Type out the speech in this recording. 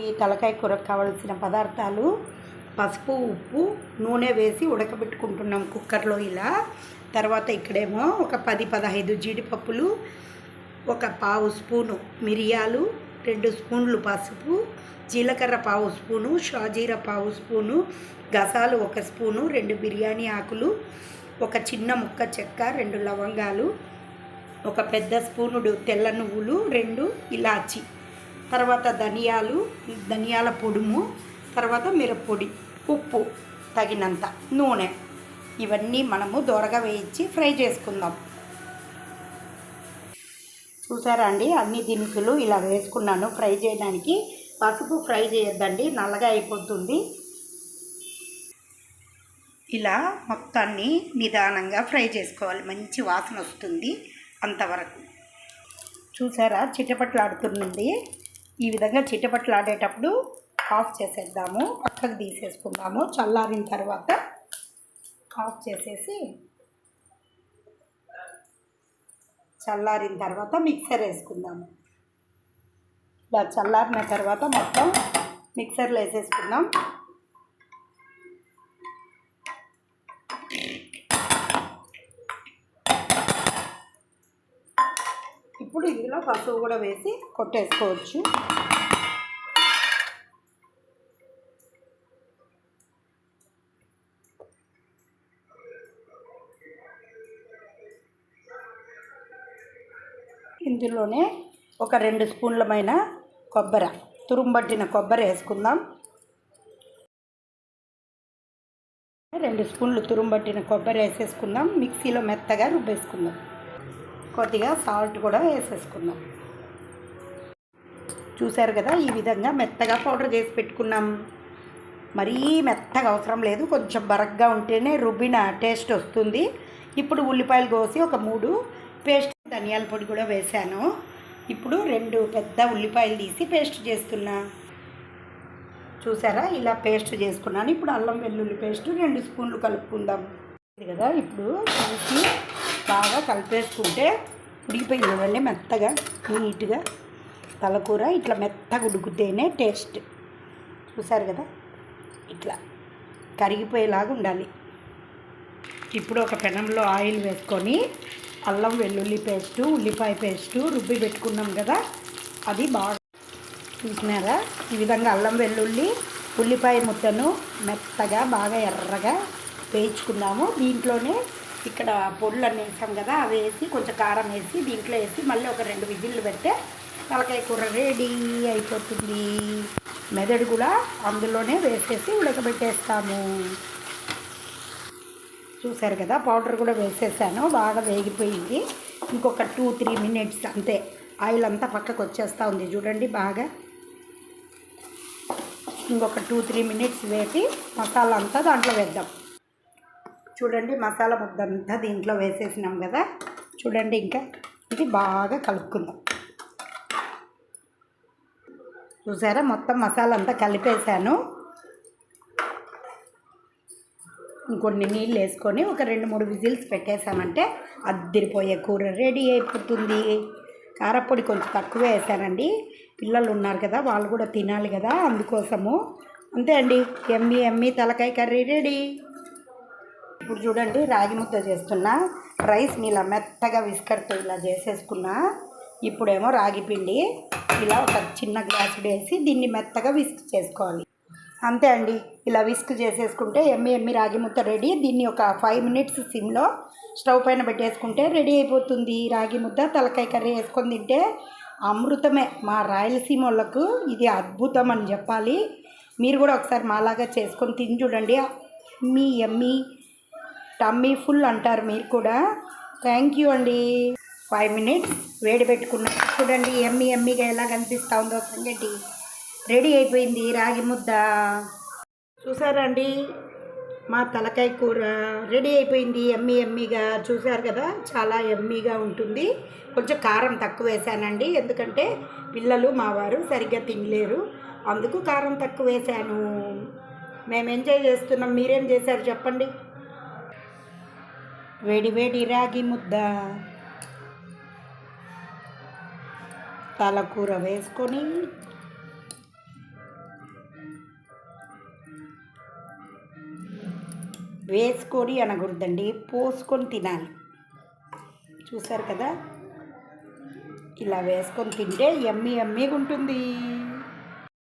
ఈ తలకాయ కూరకు కావలసిన పదార్థాలు పసుపు ఉప్పు నూనె వేసి ఉడకబెట్టుకుంటున్నాం కుక్కర్లో ఇలా. తర్వాత ఇక్కడేమో ఒక పది పదహైదు జీడిపప్పులు ఒక పావు స్పూను మిరియాలు రెండు స్పూన్లు పసుపు జీలకర్ర పావు స్పూను షాజీరా పావు స్పూను గసాలు ఒక స్పూను రెండు బిర్యానీ ఆకులు ఒక చిన్న ముక్క చెక్క రెండు లవంగాలు ఒక పెద్ద స్పూనుడు తెల్ల నువ్వులు రెండు ఇలాచి. తర్వాత ధనియాలు ధనియాల పొడుము తర్వాత మిరప్పొడి ఉప్పు తగినంత నూనె. ఇవన్నీ మనము దొరగా వేయించి ఫ్రై చేసుకుందాం. చూసారా అండి? అన్ని దినుసులు ఇలా వేసుకున్నాను ఫ్రై చేయడానికి. పసుపు ఫ్రై చేయొద్దండి నల్లగా అయిపోతుంది. ఇలా మొత్తాన్ని నిదానంగా ఫ్రై చేసుకోవాలి. మంచి వాసన వస్తుంది అంతవరకు. చూసారా? చిటపట్లాడుతుంది. ఈ విధంగా చిటపట్లాడేటప్పుడు ఆఫ్ చేసేద్దాము. పక్కకు తీసేసుకుందాము. చల్లారిన తర్వాత ఆఫ్ చేసేసి చల్లారిన తర్వాత మిక్సర్ వేసుకుందాము. ఇలా చల్లారిన తర్వాత మొత్తం మిక్సర్లో వేసేసుకుందాం. ఇప్పుడు ఇందులో పసుపు కూడా వేసి కొట్టేసుకోవచ్చు. ఇందులోనే ఒక రెండు స్పూన్లమైన కొబ్బరి తురుంబట్టిన కొబ్బరి వేసుకుందాం. రెండు స్పూన్లు తురుంబట్టిన కొబ్బరి వేసేసుకుందాం. మిక్సీలో మెత్తగా రుబ్బేసుకుందాం. కొద్దిగా సాల్ట్ కూడా వేసేసుకుందాం. చూశారు కదా ఈ విధంగా మెత్తగా పౌడర్ చేసి పెట్టుకున్నాం. మరీ మెత్తగా అవసరం లేదు కొంచెం బరగ్గా ఉంటేనే రుబ్బిన టేస్ట్ వస్తుంది. ఇప్పుడు ఉల్లిపాయలు కోసి ఒక మూడు పేస్ట్ ధనియాల పొడి కూడా వేశాను. ఇప్పుడు రెండు పెద్ద ఉల్లిపాయలు తీసి పేస్ట్ చేస్తున్నా. చూసారా ఇలా పేస్ట్ చేసుకున్నాను. ఇప్పుడు అల్లం వెల్లుల్లి పేస్ట్ రెండు స్పూన్లు కలుపుకుందాం. కదా ఇప్పుడు చూసి బాగా కలిపేసుకుంటే ఉడికిపోయింది చూడండి మెత్తగా నీట్గా తలకూర ఇట్లా మెత్తగా ఉడికితేనే టేస్ట్. చూసారు కదా? ఇట్లా కరిగిపోయేలాగా ఉండాలి. ఇప్పుడు ఒక పెనంలో ఆయిల్ వేసుకొని అల్లం వెల్లుల్లి పేస్టు ఉల్లిపాయ పేస్టు రుబ్బి పెట్టుకున్నాం కదా? అది బాగా చూసినారా? ఈ విధంగా అల్లం వెల్లుల్లి ఉల్లిపాయ ముద్దను మెత్తగా బాగా ఎర్రగా వేయించుకున్నాము దీంట్లోనే ఇక్కడ పొడులు అన్నీ వేసాం కదా అవి వేసి కొంచెం కారం వేసి దీంట్లో వేసి మళ్ళీ ఒక రెండు విజిల్లు పెడితే తలకాయ కూర రెడీ అయిపోతుంది. మెదడు కూడా అందులోనే వేసేసి ఉడకబెట్టేస్తాము. చూసారు కదా పౌడర్ కూడా వేసేసాను బాగా వేగిపోయింది. ఇంకొక టూ త్రీ మినిట్స్ అంతే. ఆయిల్ అంతా పక్కకు వచ్చేస్తూ ఉంది చూడండి బాగా. ఇంకొక టూ త్రీ మినిట్స్ వేసి మసాలా అంతా దాంట్లో వేద్దాం. చూడండి మసాలా ముద్దంతా దీంట్లో వేసేసినాం కదా. చూడండి ఇంకా ఇది బాగా కలుపుకుందాం. చూసారా? మొత్తం మసాలా అంతా కలిపేసాను ఇంకొన్ని నీళ్ళు వేసుకొని ఒక రెండు మూడు విజిల్స్ పెట్టేశామంటే అద్దిరిపోయే కూర రెడీ అయిపోతుంది. కారపొడి కొంచెం తక్కువ వేసానండి పిల్లలు ఉన్నారు కదా వాళ్ళు కూడా తినాలి కదా అందుకోసము. అంతే అండి. ఎమ్మి ఎమ్మి తలకాయ కర్రీ రెడీ. ఇప్పుడు చూడండి రాగి ముద్ద చేస్తున్నా. రైస్ ఇలా మెత్తగా విస్కర్తో ఇలా చేసేసుకున్నా. ఇప్పుడేమో రాగి పిండి. ఇలా ఒక చిన్న గ్లాసు వేసి దీన్ని మెత్తగా విస్క్ చేసుకోవాలి. అంతే అండి. ఇలా విస్క్ చేసేసుకుంటే ఎమ్మి ఎమ్మి రాగి ముద్ద రెడీ. దీన్ని ఒక ఫైవ్ మినిట్స్ సిమ్లో స్టవ్ పైన పెట్టేసుకుంటే రెడీ అయిపోతుంది. రాగి ముద్ద తలకాయ కర్రీ వేసుకొని తింటే అమృతమే. మా రాయలసీమ వాళ్ళకు ఇది అద్భుతం అని చెప్పాలి. మీరు కూడా ఒకసారి మాలాగా చేసుకొని తిని చూడండి. ఎమ్మి ఎమ్మి టమ్మీ ఫుల్ అంటారు మీరు కూడా. థ్యాంక్ యూ అండి. ఫైవ్ మినిట్స్ వేడి పెట్టుకున్నాం. చూడండి ఎమ్మి ఎమ్మిగా ఎలా కనిపిస్తూ ఉందో సంగటి. రెడీ అయిపోయింది రాగి ముద్ద. చూసారండి మా తలకాయ కూర రెడీ అయిపోయింది ఎమ్మి ఎమ్మిగా. చూసారు కదా? చాలా ఎమ్మిగా ఉంటుంది. కొంచెం కారం తక్కువ వేసానండి ఎందుకంటే పిల్లలు మా వారు సరిగ్గా తినలేరు. అందుకు కారం తక్కువ వేసాను మేము ఎంజాయ్ చేస్తున్నాం? మీరేం చేశారు చెప్పండి? వేడివేడి రాగి ముద్ద. తలకూర వేసుకొని వేసుకొని అనకూడదండి పోసుకొని తినాలి. చూసారు కదా? ఇలా వేసుకొని తింటే ఎమ్మి ఎమ్మిగా ఉంటుంది.